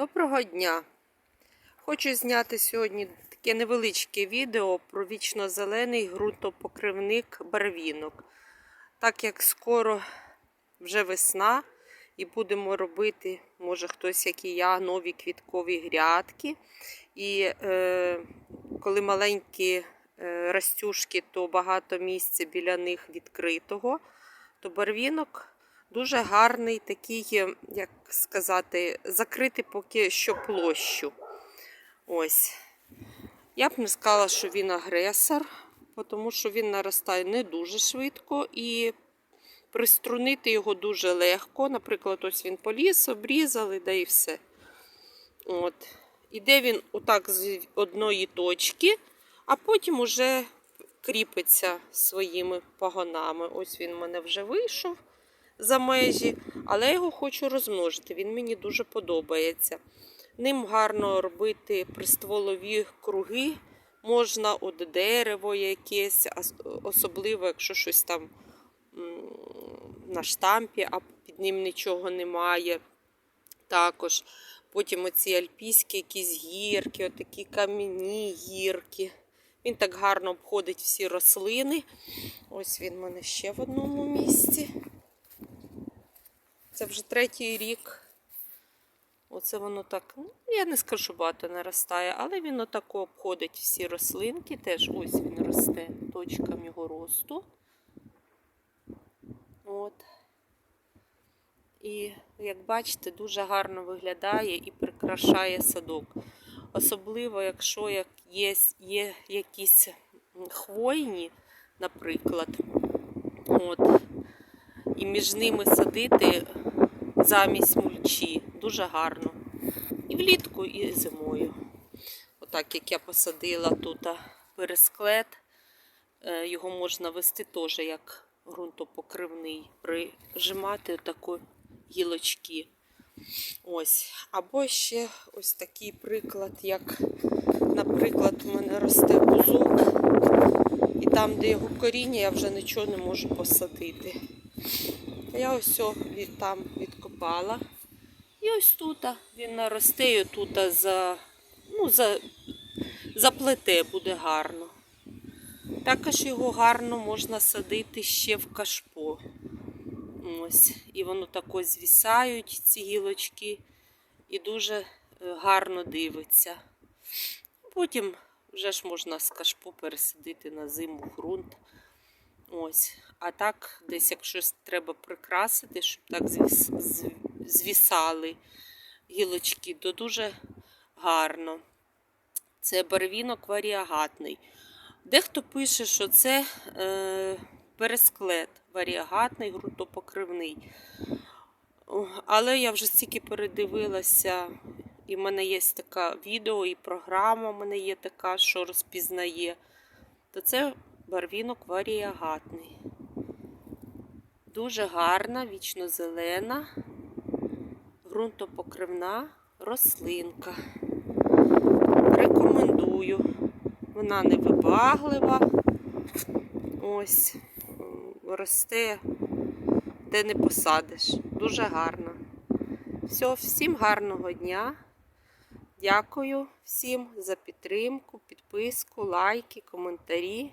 Доброго дня! Хочу зняти сьогодні таке невеличке відео про вічно-зелений ґрунтопокривник барвінок. Так як скоро вже весна і будемо робити, може хтось, як і я, нові квіткові грядки. І е, коли маленькі е, растюшки, то багато місця біля них відкритого, то барвінок Дуже гарний такий, як сказати, закрити поки що площу. Ось. Я б не сказала, що він агресор, тому що він наростає не дуже швидко і приструнити його дуже легко. Наприклад, ось він поліз, обрізали, да і все. От. Іде він отак з одної точки, а потім уже кріпиться своїми пагонами. Ось він в мене вже вийшов за межі, але я його хочу розмножити. Він мені дуже подобається. Ним гарно робити пристволові круги. Можна от дерево якесь, особливо, якщо щось там на штампі, а під ним нічого немає. Також потім оці альпійські якісь гірки, отакі кам'яні гірки. Він так гарно обходить всі рослини. Ось він в мене ще в одному місці. Це вже третій рік. Оце воно так, ну, я не скажу, що багато наростає, але він отако обходить всі рослинки. Теж ось він росте точкам його росту. От. І, як бачите, дуже гарно виглядає і прикрашає садок. Особливо, якщо як є, є якісь хвойні, наприклад. От. І між ними садити замість мульчі. Дуже гарно. І влітку, і зимою. Отак, як я посадила тут пересклет, е, його можна вести теж як ґрунтопокривний, прижимати такі гілочки. Ось. Або ще ось такий приклад, як, наприклад, у мене росте бузок, і там, де його коріння, я вже нічого не можу посадити. Я ось від, там відкопала. І ось тут він наросте, і тут за, ну, за, заплете буде гарно. Також його гарно можна садити ще в кашпо. Ось. І воно тако звісають, ці гілочки, і дуже е, гарно дивиться. Потім вже ж можна з кашпо пересадити на зиму ґрунт. Ось. А так, десь, якщо треба прикрасити, щоб так звіс... звісали гілочки, то дуже гарно. Це барвінок варіагатний. Дехто пише, що це е, пересклет варіагатний, ґрунтопокривний. Але я вже стільки передивилася, і в мене є така відео, і програма в мене є така, що розпізнає. То це барвінок варіагатний. Дуже гарна, вічно-зелена, ґрунтопокривна рослинка. Рекомендую. Вона невибаглива. Ось, росте, де не посадиш. Дуже гарна. Все, всім гарного дня. Дякую всім за підтримку, підписку, лайки, коментарі.